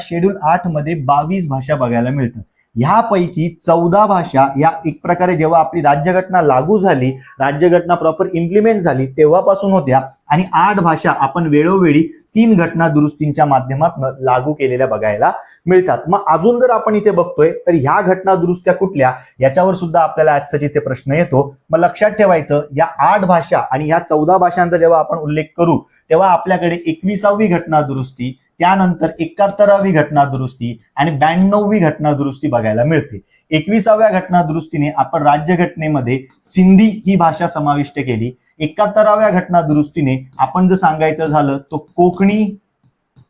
Schedule आठमध्ये बावीस भाषा बघायला मिळतात. ह्यापैकी चौदा भाषा या एक प्रकारे जेव्हा आपली राज्यघटना लागू झाली राज्यघटना प्रॉपर इम्प्लिमेंट झाली तेव्हापासून होत्या. आणि आठ भाषा आपण वेळोवेळी तीन घटना दुरुस्तींच्या माध्यमातून लागू केलेल्या बघायला मिळतात. मग अजून जर आपण इथे बघतोय तर ह्या घटना दुरुस्त्या कुठल्या याच्यावर सुद्धा आपल्याला आजचा इथे प्रश्न येतो मग लक्षात ठेवायचं या आठ भाषा आणि ह्या चौदा भाषांचा जेव्हा आपण उल्लेख करू तेव्हा आपल्याकडे एकविसावी घटना दुरुस्ती त्यानंतर एकाहत्तरावी घटना दुरुस्ती आणि ब्याण्णववी घटना दुरुस्ती बघायला मिळते. एकविसाव्या घटना दुरुस्तीने आपण राज्यघटनेमध्ये सिंधी ही भाषा समाविष्ट केली. एकाहत्तराव्या घटना दुरुस्तीने आपण जर सांगायचं झालं तो कोकणी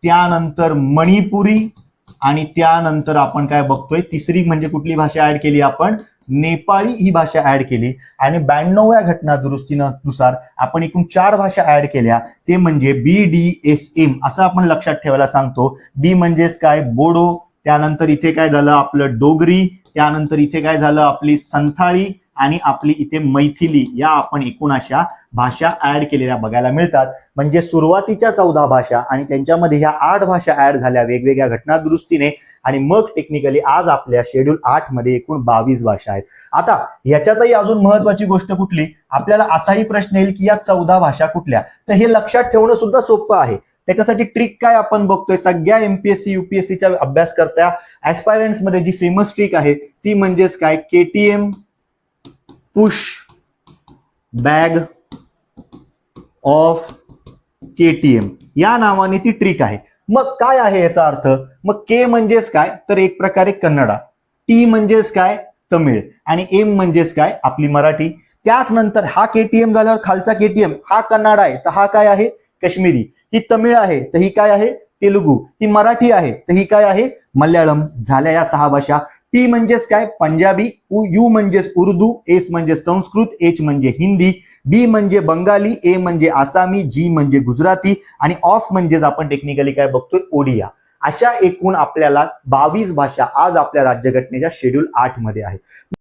त्यानंतर मणिपुरी आणि त्यानंतर आपण काय बघतोय तिसरी म्हणजे कुठली भाषा ऍड केली आपण? नेपाळी ही भाषा ऍड केली. आणि ब्याण्णवव्या घटना दुरुस्तीनुसार आपण एकूण चार भाषा ऍड केल्या. ते म्हणजे बी डी एस एम असं आपण लक्षात ठेवायला सांगतो. बी म्हणजेच काय? बोडो. त्यानंतर इथे काय झालं आपलं डोगरी. त्यानंतर इथे काय झालं आपली संथाळी. आणि आपली इथे मैथिली या आपण एकूण अशा भाषा ऍड केलेल्या बघायला मिळतात. म्हणजे सुरुवातीच्या चौदा भाषा आणि त्यांच्यामध्ये ह्या आठ भाषा ऍड झाल्या वेगवेगळ्या घटना दुरुस्तीने. आणि मग टेक्निकली आज आपल्या शेड्यूल आठमध्ये एकूण बावीस भाषा आहेत. आता याच्यातही अजून महत्वाची गोष्ट कुठली? आपल्याला असाही प्रश्न येईल की या चौदा भाषा कुठल्या? तर हे लक्षात ठेवणं सुद्धा सोपं आहे. त्याच्यासाठी ट्रिक काय आपण बघतोय? सगळ्या एमपीएससी युपीएससीच्या अभ्यास करता ऍस्पायरंट्समध्ये जी फेमस ट्रिक आहे ती म्हणजेच काय? KTM push bag of KTM या नावाने ती ट्रिक आहे. मग काय आहे याचा अर्थ? मग के म्हणजेच काय? तर एक प्रकारे कन्नडा. टी म्हणजेच काय? तमिळ. आणि एम म्हणजेच काय? आपली मराठी. त्याच नंतर हा केटीएम झाल्यावर खालचा केटीएम हा कन्नडा आहे. तर हा काय आहे? काश्मीरी. ही तमिळ आहे. तर ही काय आहे? तेलुगू ही मराठी आहे. तर ही काय आहे? मल्याळम झाल्या या सहा भाषा. पी म्हणजेच काय? पंजाबी उ यू म्हणजेच उर्दू एस म्हणजे संस्कृत एच म्हणजे हिंदी बी म्हणजे बंगाली ए म्हणजे आसामी जी म्हणजे गुजराती आणि ऑफ म्हणजेच आपण टेक्निकली काय बघतोय? ओडिया. अशा एकूण आपल्याला बावीस भाषा आज आपल्या राज्यघटनेच्या शेड्यूल आठमध्ये आहे.